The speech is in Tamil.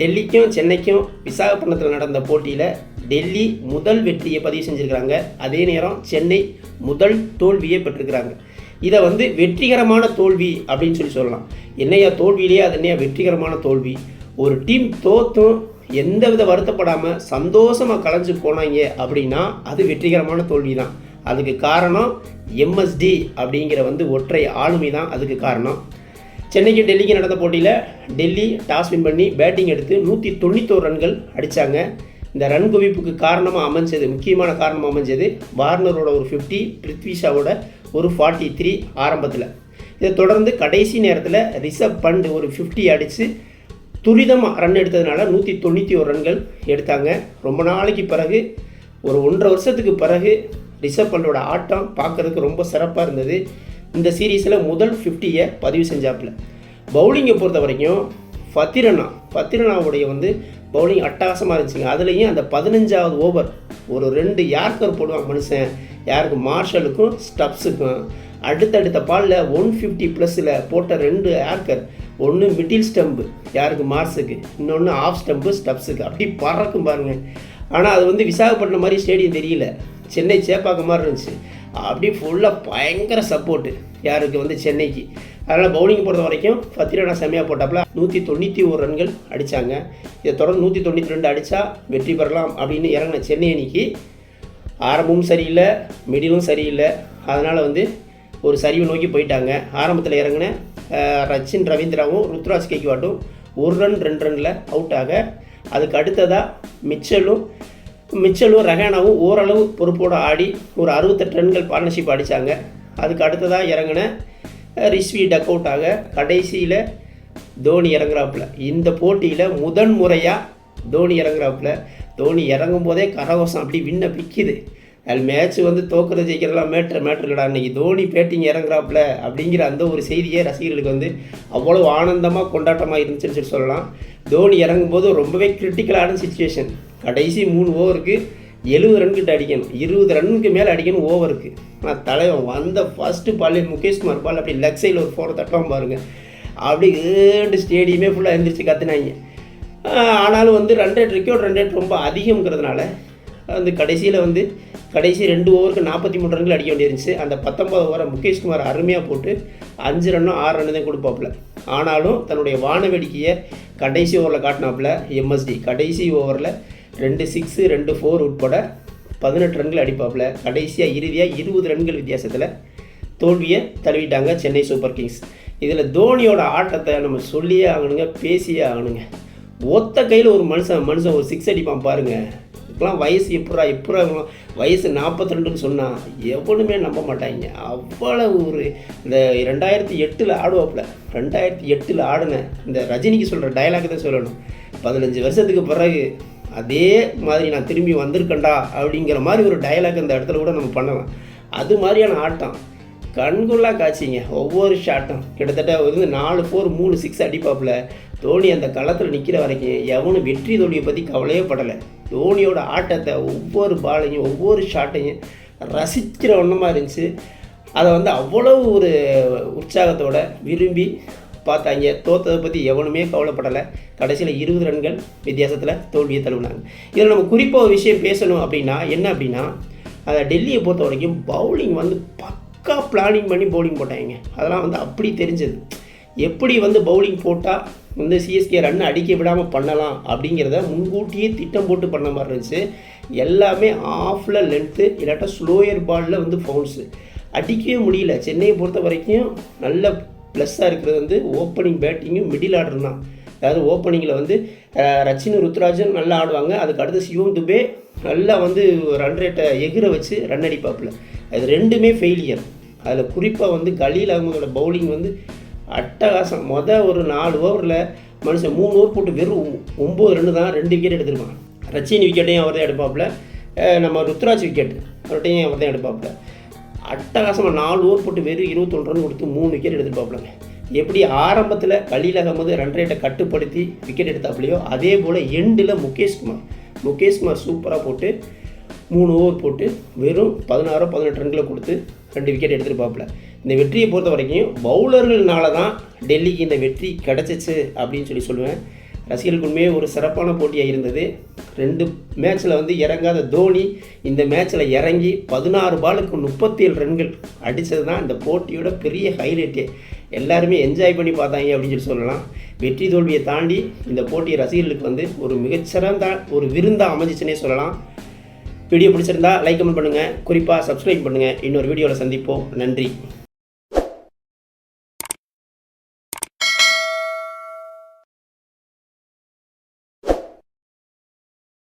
டெல்லிக்கும் சென்னைக்கும் விசாகப்பட்டினத்தில் நடந்த போட்டியில் டெல்லி முதல் வெற்றியை பதிவு செஞ்சுருக்கிறாங்க. அதே நேரம் சென்னை முதல் தோல்வியை பெற்றிருக்கிறாங்க. இதை வந்து வெற்றிகரமான தோல்வி அப்படின்னு சொல்லி சொல்லலாம். என்னையா தோல்வியிலேயே அது என்னையா வெற்றிகரமான தோல்வி? ஒரு டீம் தோத்தும் எந்தவித வருத்தப்படாமல் சந்தோஷமாக கலைஞ்சு போனாங்க அப்படின்னா அது வெற்றிகரமான தோல்வி தான் அதுக்கு காரணம் எம்எஸ்டி அப்படிங்கிற வந்து ஒற்றை ஆளுமை தான் அதுக்கு காரணம். சென்னைக்கு டெல்லிக்கு நடந்த போட்டியில் டெல்லி டாஸ் வின் பண்ணி பேட்டிங் எடுத்து நூற்றி தொண்ணூத்தோரு ரன்கள் அடித்தாங்க இந்த ரன் குவிப்புக்கு காரணமாக அமைஞ்சது முக்கியமான காரணமாக அமைஞ்சது வார்னரோட ஒரு ஃபிஃப்டி பிருத்விஷாவோட ஒரு ஃபார்ட்டி த்ரீ ஆரம்பத்தில். இதை தொடர்ந்து கடைசி நேரத்தில் ரிஷப் பண்ட் ஒரு ஃபிஃப்டி அடித்து துரிதமாக ரன் எடுத்ததுனால நூற்றி தொண்ணூற்றி ஒரு ரன்கள் எடுத்தாங்க. ரொம்ப நாளைக்கு பிறகு ஒரு ஒன்றரை வருஷத்துக்கு பிறகு ரிஷப் பண்டோட ஆட்டம் பார்க்குறதுக்கு ரொம்ப சிறப்பாக இருந்தது. இந்த சீரீஸில் முதல் ஃபிஃப்டியை பதிவு செஞ்சாப்புல. பவுலிங்கை பொறுத்த வரைக்கும் ஃபத்திரனா ஃபத்திரனாவுடைய வந்து பவுலிங் அட்டகாசமாக இருந்துச்சுங்க. அதுலேயும் அந்த பதினஞ்சாவது ஓவர் ஒரு ரெண்டு யார்க்கர் போடுவாங்க மனுஷன்? யாருக்கு? மார்ஷலுக்கும் ஸ்டப்ஸுக்கும். அடுத்தடுத்த பாலில் ஒன் ஃபிஃப்டி ப்ளஸில் போட்ட ரெண்டு ஆர்க்கர் ஒன்று மிடில் ஸ்டம்பு யாருக்கு? மார்ஸுக்கு இன்னொன்று ஆஃப் ஸ்டம்பு ஸ்டப்ஸுக்கு. அப்படி பறக்கும் பாருங்கள் ஆனால் அது வந்து விசாகப்பட்டினம் மாதிரி ஸ்டேடியம் தெரியல. சென்னை சேப்பாக்க மாதிரி இருந்துச்சு. அப்படி ஃபுல்லாக பயங்கர சப்போர்ட்டு யாருக்கு வந்து சென்னைக்கு. அதனால் பவுலிங் பொறுத்த வரைக்கும் ஃபத்திரனா செம்மையாக போட்டாப்புல. நூற்றி தொண்ணூற்றி ஒரு ரன்கள் அடித்தாங்க இதை தொடர்ந்து நூற்றி தொண்ணூற்றி ரெண்டு அடித்தா வெற்றி பெறலாம் அப்படின்னு இறங்கின சென்னை அணிக்கு ஆரம்பமும் சரியில்லை மிடிலும் சரியில்லை. அதனால் வந்து ஒரு சரிவு நோக்கி போயிட்டாங்க. ஆரம்பத்தில் இறங்கின ரச்சின் ரவீந்திராவும் ருத்ராஜ் கேக்வாட்டும் ஒரு ரன் ரெண்டு ரனில் அவுட் ஆக அதுக்கு அடுத்ததாக மிச்சலும் மிச்சலும் ரஹானாவும் ஓரளவு பொறுப்போடு ஆடி ஒரு அறுபத்தெட்டு ரன்கள் பார்ட்னர்ஷிப் அடித்தாங்க அதுக்கு அடுத்ததாக இறங்கின ரிஸ்வி ரிஷ்வி டக் அவுட் ஆக கடைசியில் தோனி இறங்குறாப்புல. இந்த போட்டியில் முதன் முறையாக தோனி இறங்குறாப்புல. தோனி இறங்கும் போதே கரகோசம் அப்படி விண்ண பிக்குது அது மேட்ச் வந்து தோக்குறது ஜெயிக்கிறதெல்லாம் மேட்ரு மேட்ரு இன்றைக்கி தோனி பேட்டிங் இறங்குறாப்புல அப்படிங்கிற அந்த ஒரு செய்தியே ரசிகர்களுக்கு வந்து அவ்வளோ ஆனந்தமாக கொண்டாட்டமாக இருந்துச்சுன்னு சொல்லி சொல்லலாம். தோனி இறங்கும்போது ரொம்பவே கிரிட்டிக்கலான சுச்சுவேஷன் கடைசி மூணு ஓவருக்கு எழுபது ரன் கிட்ட அடிக்கணும். இருபது ரன்னுக்கு மேலே அடிக்கணும் ஓவருக்கு. ஆனால் தலைவன் வந்த ஃபஸ்ட்டு பால் முகேஷ்குமார் பால் அப்படி லெக் சைடில் ஒரு ஃபோர் தட்டம் பாருங்கள் அப்படி ஏண்டு ஸ்டேடியமே ஃபுல்லாக எழுந்திரிச்சு கற்றுனாங்க ஆனாலும் வந்து run rate record run rate ரொம்ப அதிகம்ங்கிறதுனால வந்து கடைசியில் வந்து கடைசி ரெண்டு ஓவருக்கு நாற்பத்தி மூணு ரன்கள் அடிக்க வேண்டியிருந்துச்சு. அந்த பத்தொம்பது ஓவரை முகேஷ்குமார் அருமையாக போட்டு அஞ்சு ரன்னும் ஆறு ரன்னு தான் கொடுப்பாப்புல. ஆனாலும் தன்னுடைய வான வேடிக்கையை கடைசி ஓவரில் காட்டினாப்புல எம்எஸ்டி கடைசி ஓவரில் ரெண்டு சிக்ஸு ரெண்டு ஃபோர் உட்பட பதினெட்டு ரன்கள் அடிப்பாப்புல. கடைசியாக இறுதியாக இருபது ரன்கள் வித்தியாசத்தில் தோல்வியை தழுவிட்டாங்க சென்னை சூப்பர் கிங்ஸ். இதில் தோனியோட ஆட்டத்தை நம்ம சொல்லியே ஆகணுங்க பேசியே ஆகணுங்க. ஒத்த கையில் ஒரு மனுஷன் மனுஷன் ஒரு சிக்ஸ் அடிப்பான் பாருங்க. இப்போலாம் வயசு எப்படா எப்படா வயசு நாற்பத்தி ரெண்டுன்னு சொன்னால் எவனுமே நம்ப மாட்டாங்க. அவ்வளவு ஒரு இந்த ரெண்டாயிரத்தி எட்டில் ஆடுவாப்புல. ரெண்டாயிரத்தி எட்டில் ஆடின இந்த ரஜினிக்கு சொல்கிற டயலாக் தான் சொல்லணும். பதினஞ்சு வருஷத்துக்கு பிறகு அதே மாதிரி நான் திரும்பி வந்திருக்கேன்டா அப்படிங்கிற மாதிரி ஒரு டயலாக் அந்த இடத்துல கூட நம்ம பண்ணலாம் அது மாதிரியான ஆட்டம். கண்கொள்ளா காட்சிங்க. ஒவ்வொரு ஷாட்டும் கிட்டத்தட்ட வந்து நாலு ஃபோர் மூணு சிக்ஸ் அடிப்பாப்புல. தோனி அந்த களத்தில் நிற்கிற வரைக்கும் எவனும் வெற்றி தோனியை பற்றி கவலையே படலை. தோனியோட ஆட்டத்தை ஒவ்வொரு பாலையும் ஒவ்வொரு ஷாட்டையும் ரசிக்கிற ஒன்றமாக இருந்துச்சு. அதை வந்து அவ்வளவு ஒரு உற்சாகத்தோட விரும்பி பார்த்தாங்க. தோத்ததை பற்றி எவனுமே கவலைப்படலை. கடைசியில் இருபது ரன்கள் வித்தியாசத்தில் தோல்வியை தழுவினாங்க. இதில் நம்ம குறிப்பாக ஒரு விஷயம் பேசணும் அப்படின்னா என்ன அப்படின்னா அதை டெல்லியை பொறுத்த வரைக்கும் பவுலிங் வந்து பக்கா பிளானிங் பண்ணி பவுலிங் போட்டாங்க. அதெல்லாம் வந்து அப்படி தெரிஞ்சது. எப்படி வந்து பவுலிங் போட்டால் வந்து சிஎஸ்கே ரன் அடிக்க விடாமல் பண்ணலாம் அப்படிங்கிறத முன்கூட்டியே திட்டம் போட்டு பண்ண மாதிரி இருந்துச்சு. எல்லாமே ஆஃபில் லென்த்து இல்லாட்டா ஸ்லோயர் பாலில் வந்து ஃபவுன்ஸு அடிக்கவே முடியல. சென்னையை பொறுத்த வரைக்கும் நல்ல ப்ளஸ்ஸாக இருக்கிறது வந்து ஓப்பனிங் பேட்டிங்கும் மிடில் ஆர்டர் தான். அதாவது ஓப்பனிங்கில் வந்து ரச்சின் ருத்ராஜன் நல்லா ஆடுவாங்க. அதுக்கு அடுத்து சிவம் துபே நல்லா வந்து ரன் ரேட்டை எகிர வச்சு ரன் அடிப்பாப்புல. அது ரெண்டுமே ஃபெயிலியர் அதில் குறிப்பாக வந்து கலீல் அகமதோட பவுலிங் வந்து அட்டகாசம். மொதல் ஒரு நாலு ஓவரில் மனுஷன் மூணு ஓவர் போட்டு வெறும் ஒம்பது ரெண்டு தான் ரெண்டு விக்கெட் எடுத்திருப்பான். ரச்சின் விக்கெட்டையும் அவர் தான் எடுப்பாப்புல நம்ம ருத்ராஜ் விக்கெட் அவர்கிட்டையும் அவர் தான் எடுப்பாப்புல. அட்டகாசமாக நாலு ஓவர் போட்டு வெறும் இருபத்தொன்று ரன் கொடுத்து மூணு விக்கெட் எடுத்துருப்பாப்புலங்க. எப்படி ஆரம்பத்தில் கலீல் அகமது ரன் ரேட்டை கட்டுப்படுத்தி விக்கெட் எடுத்தாப்புலையோ அதே போல் எண்டில் முகேஷ்குமார் முகேஷ்குமார் சூப்பராக போட்டு மூணு ஓவர் போட்டு வெறும் பதினாறோ பதினெட்டு ரன்களை கொடுத்து ரெண்டு விக்கெட் எடுத்துருப்பாப்புல. இந்த வெற்றியை பொறுத்த வரைக்கும் பவுலர்கள்னால தான் டெல்லிக்கு இந்த வெற்றி கிடச்சிச்சு அப்படின்னு சொல்லி சொல்லுவேன். ரசிகர்களுக்கு உண்மையே ஒரு சிறப்பான போட்டியாக இருந்தது. ரெண்டு மேட்ச்சில் வந்து இறங்காத தோனி இந்த மேட்ச்சில் இறங்கி பதினாறு பாலுக்கு முப்பத்தேழு ரன்கள் அடித்தது தான் இந்த போட்டியோட பெரிய ஹைலைட்டே எல்லாருமே என்ஜாய் பண்ணி பார்த்தாங்க அப்படின்னு சொல்லி சொல்லலாம். வெற்றி தோல்வியை தாண்டி இந்த போட்டி ரசிகர்களுக்கு வந்து ஒரு மிகச்சிறந்த ஒரு விருந்தாக அமைஞ்சிச்சுன்னே சொல்லலாம். வீடியோ பிடிச்சிருந்தா லைக் கமெண்ட் பண்ணுங்கள் குறிப்பாக சப்ஸ்கிரைப் பண்ணுங்கள் இன்னொரு வீடியோவில் சந்திப்போம். நன்றி.